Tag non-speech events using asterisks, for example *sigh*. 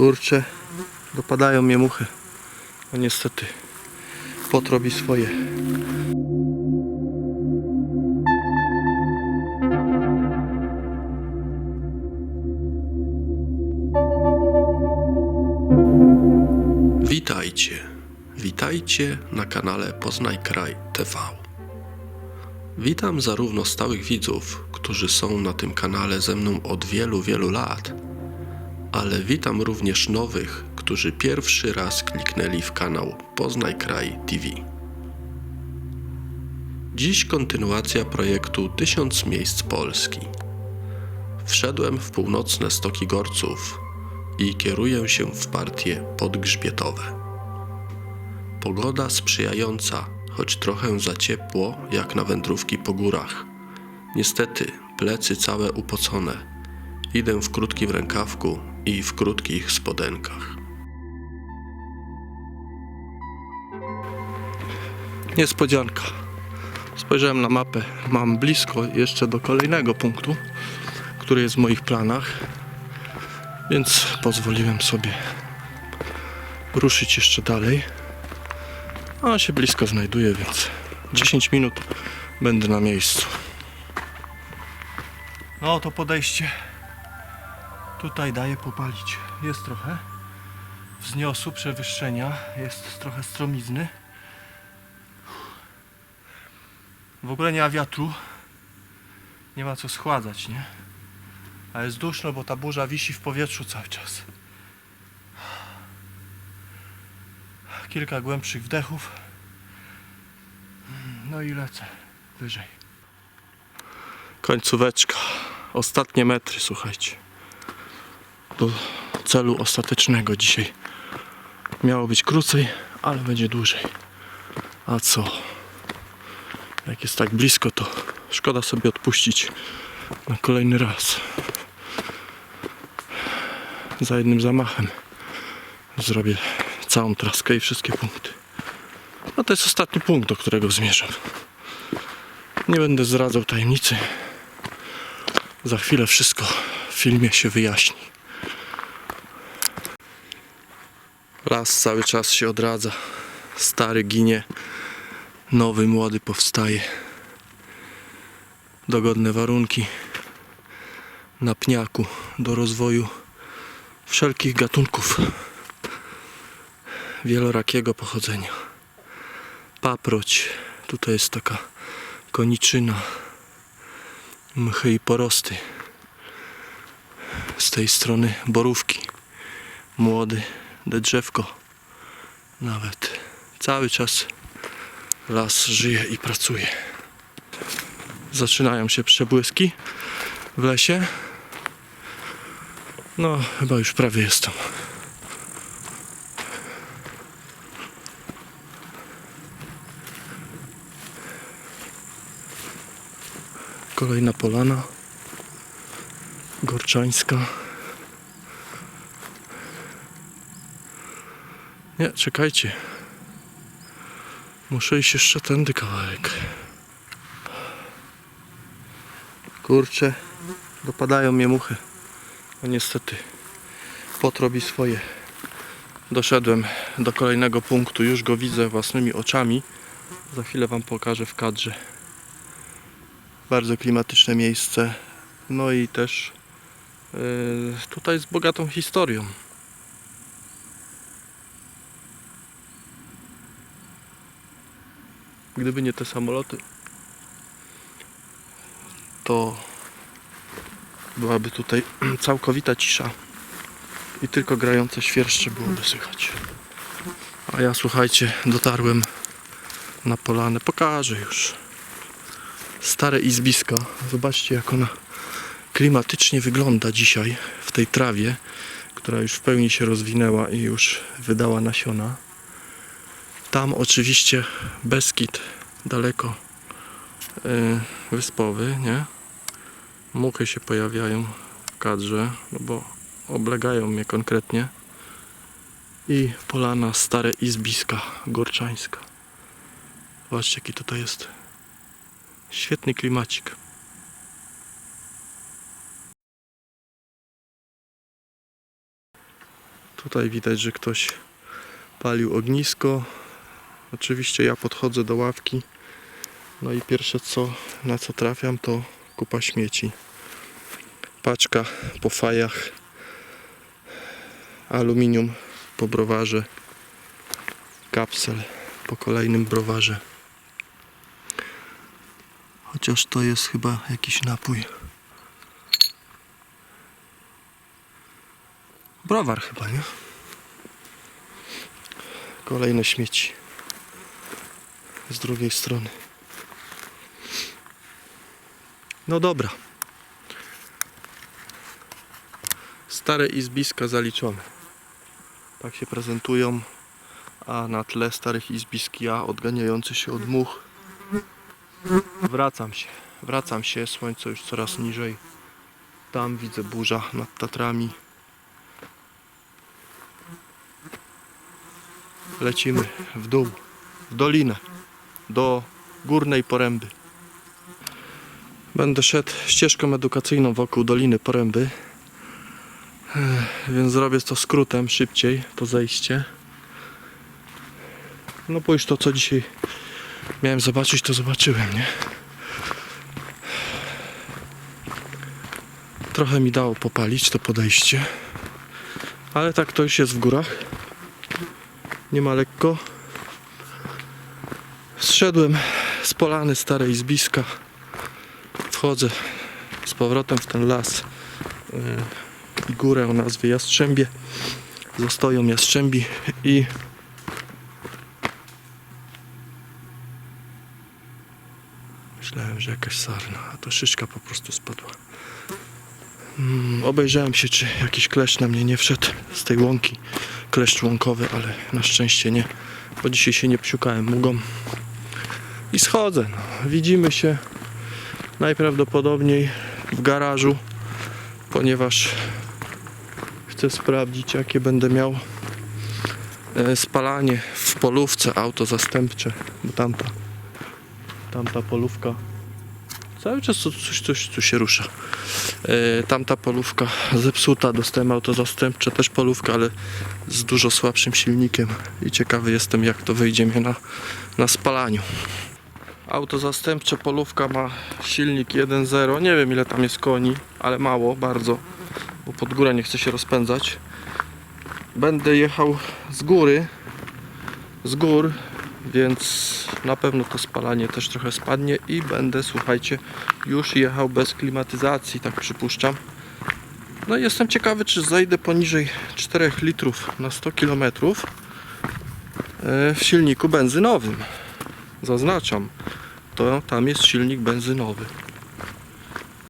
Kurczę, dopadają mnie muchy. No niestety, pot robi swoje. Witajcie, witajcie na kanale Poznaj Kraj TV. Witam zarówno stałych widzów, którzy są na tym kanale ze mną od wielu, wielu lat, ale witam również nowych, którzy pierwszy raz kliknęli w kanał Poznaj Kraj TV. Dziś kontynuacja projektu Tysiąc Miejsc Polski. Wszedłem w północne stoki Gorców i kieruję się w partie podgrzbietowe. Pogoda sprzyjająca, choć trochę za ciepło, jak na wędrówki po górach. Niestety, plecy całe upocone. Idę w krótkim rękawku i w krótkich spodenkach. Niespodzianka. Spojrzałem na mapę. Mam blisko jeszcze do kolejnego punktu, który jest w moich planach, więc pozwoliłem sobie ruszyć jeszcze dalej. A się blisko znajduje, więc 10 minut będę na miejscu. No to podejście tutaj daje popalić. Jest trochę wzniosu, przewyższenia, jest trochę stromizny. W ogóle nie ma wiatru. Nie ma co schładzać, nie? A jest duszno, bo ta burza wisi w powietrzu cały czas. Kilka głębszych wdechów. No i lecę wyżej. Końcóweczka. Ostatnie metry, słuchajcie. Do celu ostatecznego dzisiaj. Miało być krócej, ale będzie dłużej. A co? Jak jest tak blisko, to szkoda sobie odpuścić na kolejny raz. Za jednym zamachem zrobię całą traskę i wszystkie punkty. No to jest ostatni punkt, do którego zmierzam. Nie będę zdradzał tajemnicy. Za chwilę wszystko w filmie się wyjaśni. Las cały czas się odradza. Stary ginie, nowy młody powstaje. Dogodne warunki na pniaku do rozwoju wszelkich gatunków wielorakiego pochodzenia. Paproć, tutaj jest taka koniczyna, mchy i porosty. Z tej strony borówki, młody drzewko nawet. Cały czas las żyje i pracuje. Zaczynają się przebłyski w lesie. No, chyba już prawie jestem. Kolejna polana. Gorczańska. Nie, czekajcie. Muszę iść jeszcze tędy kawałek. Kurczę, dopadają mnie muchy. No niestety, pot robi swoje. Doszedłem do kolejnego punktu, już go widzę własnymi oczami. Za chwilę Wam pokażę w kadrze. Bardzo klimatyczne miejsce. No i też yy, tutaj z bogatą historią. Gdyby nie te samoloty, to byłaby tutaj *clears throat* całkowita cisza i tylko grające świerszcze byłoby słychać. A ja słuchajcie, dotarłem na polanę. Pokażę już. Stare izbisko. Zobaczcie jak ona klimatycznie wygląda dzisiaj w tej trawie, która już w pełni się rozwinęła i już wydała nasiona. Tam oczywiście Beskid daleko yy, wyspowy, nie? Muchy się pojawiają w kadrze, no bo oblegają mnie konkretnie. I polana Stare Izbiska Gorczańska. Zobaczcie jaki tutaj jest świetny klimacik. Tutaj widać, że ktoś palił ognisko. Oczywiście ja podchodzę do ławki. No i pierwsze co, na co trafiam to kupa śmieci. Paczka po fajach. Aluminium po browarze. Kapsel po kolejnym browarze. Chociaż to jest chyba jakiś napój. Browar chyba, nie? Kolejne śmieci. Z drugiej strony. No dobra. Stare izbiska zaliczone. Tak się prezentują. A na tle starych izbisk ja odganiający się od much. Wracam się. Wracam się. Słońce już coraz niżej. Tam widzę burza nad Tatrami. Lecimy w dół, w dolinę, do górnej poręby. Będę szedł ścieżką edukacyjną wokół Doliny Poręby. Ech, Więc zrobię to skrótem, szybciej, to zejście. No bo już to co dzisiaj miałem zobaczyć, to zobaczyłem, nie? Trochę mi dało popalić to podejście. Ale tak to już jest w górach. Nie ma lekko. Zszedłem z polany starej zbiska. Wchodzę z powrotem w ten las yy, i górę o nazwie Jastrzębie. Zostają Jastrzębi i myślałem, że jakaś sarna, a to szyszka po prostu spadła. Mm, obejrzałem się, czy jakiś kleszcz na mnie nie wszedł z tej łąki. Kleszcz łąkowy, ale na szczęście nie, bo dzisiaj się nie psiukałem mugą. I schodzę. No. Widzimy się najprawdopodobniej w garażu, ponieważ chcę sprawdzić, jakie będę miał e, spalanie w polówce auto zastępcze, bo tamta, tamta polówka cały czas coś, coś tu się rusza. E, tamta polówka zepsuta, dostałem auto zastępcze, też polówka, ale z dużo słabszym silnikiem i ciekawy jestem jak to wyjdzie mnie na, na spalaniu. Auto zastępcze polówka ma silnik 1.0, nie wiem ile tam jest koni, ale mało, bardzo, bo pod górę nie chcę się rozpędzać. Będę jechał z góry, z gór, więc na pewno to spalanie też trochę spadnie i będę, słuchajcie, już jechał bez klimatyzacji, tak przypuszczam. No i jestem ciekawy, czy zejdę poniżej 4 litrów na 100 km w silniku benzynowym. Zaznaczam, to tam jest silnik benzynowy.